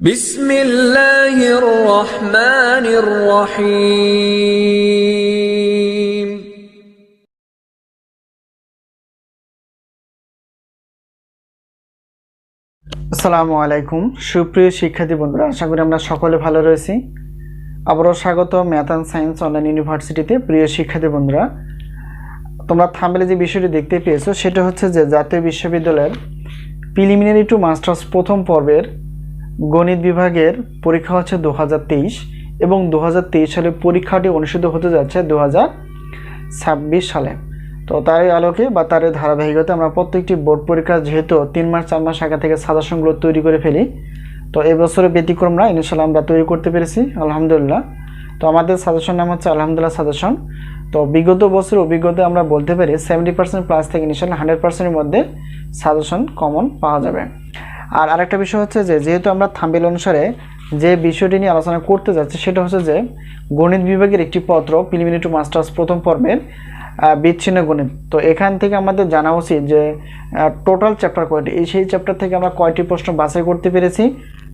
بسم الله الرحمن الرحيم আসসালামু আলাইকুম সুপ্রিয় শিক্ষার্থী বন্ধুরা আশা করি আমরা সকলে ভালো রয়েছি আবারও স্বাগত ম্যাথ অ্যান্ড সায়েন্স অনলাইন ইউনিভার্সিটিতে প্রিয় শিক্ষার্থী বন্ধুরা তোমরা থামলে যে বিষয়টি দেখতে পেয়েছো সেটা হচ্ছে যে জাতীয় বিশ্ববিদ্যালয়ের প্রিলিমিনারি টু মাস্টার্স প্রথম পর্বের গণিত বিভাগের পরীক্ষা হচ্ছে দু হাজার তেইশ এবং দু হাজার তেইশ সালে পরীক্ষাটি অনুষ্ঠিত হতে যাচ্ছে দু হাজার ছাব্বিশ সালে। তো তারই আলোকে বা তার ধারাবাহিকতা আমরা প্রত্যেকটি বোর্ড পরীক্ষা যেহেতু তিন মাস, চার মাস আগে থেকে সাজেশনগুলো তৈরি করে ফেলি, তো এবছরে ব্যতিক্রম না ইনশাল্লাহ আমরা তৈরি করতে পেরেছি, আলহামদুলিল্লাহ। তো আমাদের সাজেশন নাম হচ্ছে আলহামদুলিল্লাহ সাজেশন। তো বিগত বছর অভিজ্ঞতা আমরা বলতে পারি সেভেন্টি পার্সেন্ট প্লাস থেকে ইনশাল্লাহ হান্ড্রেড পার্সেন্টের মধ্যে সাজেশন কমন পাওয়া যাবে। আর আরেকটা বিষয় হচ্ছে যে, যেহেতু আমরা থাম্বেল অনুসারে যে বিষয়টি নিয়ে আলোচনা করতে যাচ্ছি, সেটা হচ্ছে যে, গণিত বিভাগের একটি পত্র প্রিলিমিনারি টু মাস্টার্স প্রথম পর্বের বিচ্ছিন্ন গণিত। তো এখান থেকে আমাদের জানা উচিত যে টোটাল চ্যাপ্টার কয়টি? এই সেই চ্যাপ্টার থেকে আমরা কয়টি প্রশ্ন বাছাই করতে পেরেছি?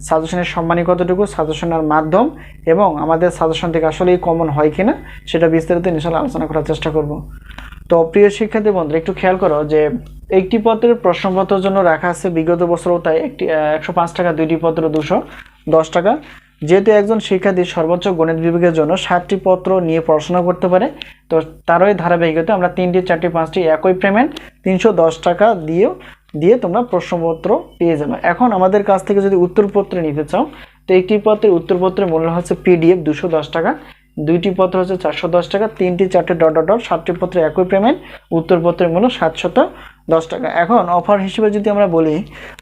সাজেশনের সম্মানী কতটুকু? সাজেশনের মাধ্যম এবং আমাদের সাজেশন থেকে আসলেই কমন হয় কিনা, সেটা বিস্তারিত ইনশাল্লাহ আলোচনা করার চেষ্টা করব। তো প্রিয় শিক্ষার্থী বন্ধুরা, একটু খেয়াল করো যে একটি পত্রের প্রশ্নপত্রের জন্য রাখা আছে বিগত বছরও তাই একটি একশো পাঁচ টাকা, দুইটি পত্র দুশো দশ টাকা। যেহেতু একজন শিক্ষার্থী সর্বোচ্চ গণিত বিভাগের জন্য ষাটটি পত্র নিয়ে পড়াশোনা করতে পারে, তো তারই ধারাবাহিকতা আমরা তিনটি, চারটি, পাঁচটি একই পেমেন্ট তিনশো দশ টাকা দিয়েও, দিয়ে তোমরা প্রশ্নপত্র পেয়ে যাবে। এখন আমাদের কাছ থেকে যদি উত্তরপত্র নিতে চাও, তো একটি পত্রের উত্তরপত্রের মূল্য হচ্ছে পিডিএফ দুশো দশ টাকা, দুইটি পত্র হচ্ছে চারশো দশ টাকা, তিনটি, চারটে ডট ডট ডট সাতটি পত্র একই পেমেন্ট উত্তরপত্রের মূল্য সাতশত দশ টাকা। এখন অফার হিসেবে যদি আমরা বলি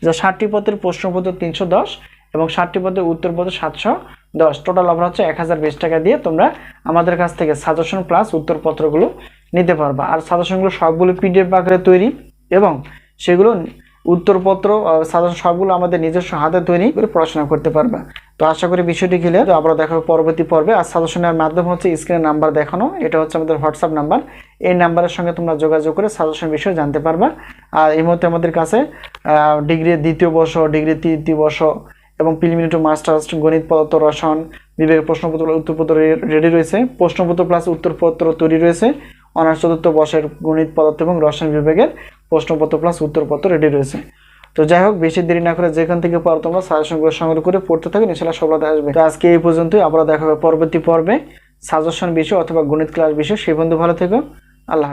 যে ষাটটি পত্রের প্রশ্নপত্র তিনশো দশ এবং ষাটটি পত্রের উত্তরপত্র সাতশো দশ। টোটাল অফার হচ্ছে এক হাজার বিশ টাকা দিয়ে তোমরা আমাদের কাছ থেকে সাজেশন প্লাস উত্তরপত্রগুলো নিতে পারবা। আর সাজেশনগুলো সবগুলো পিডিএফ আকারে তৈরি এবং সেগুলো উত্তরপত্র সাধারণ সবগুলো আমাদের নিজস্ব হাতে তৈরি করে পড়াশোনা করতে পারবে। তো আশা করি বিষয়টি ক্লিয়ার তো আবার দেখা পরবর্তী পর্বে। আর সাজেশনের মাধ্যম হচ্ছে স্ক্রিনে নাম্বার দেখানো। এটা হচ্ছে আমাদের হোয়াটসঅ্যাপ নাম্বার এই নাম্বারের সঙ্গে তোমরা যোগাযোগ করে সাজেশন বিষয়ে জানতে পারবা। আর এই মুহূর্তে আমাদের কাছে ডিগ্রি দ্বিতীয় বর্ষ, ডিগ্রি তৃতীয় বর্ষ এবং প্রিলিমিনারি মাস্টার্স গণিত, পদার্থ, রসায়ন বিভাগের প্রশ্নপত্র, উত্তরপত্র রেডি রয়েছে। প্রশ্নপত্র প্লাস উত্তরপত্র তৈরি রয়েছে। অনার্স চতুর্থ বর্ষের গণিত, পদার্থ এবং রসায়ন বিভাগের প্রশ্নপত্র প্লাস উত্তরপত্র রেডি রয়েছে। তো যাই হোক, বেশি দেরি না করে যেখান থেকে পারো তোমরা সাজেশনগুলো সংগ্রহ করে পড়তে থাকো ইনশাল্লাহ সফলতা আসবে। তো আজকে এই পর্যন্তই আবার দেখা হবে পরবর্তী পর্বে। সাজেশন বিষয় অথবা গণিত ক্লাস বিষয়, সেই বন্ধু ভালো থেকো। আল্লাহ।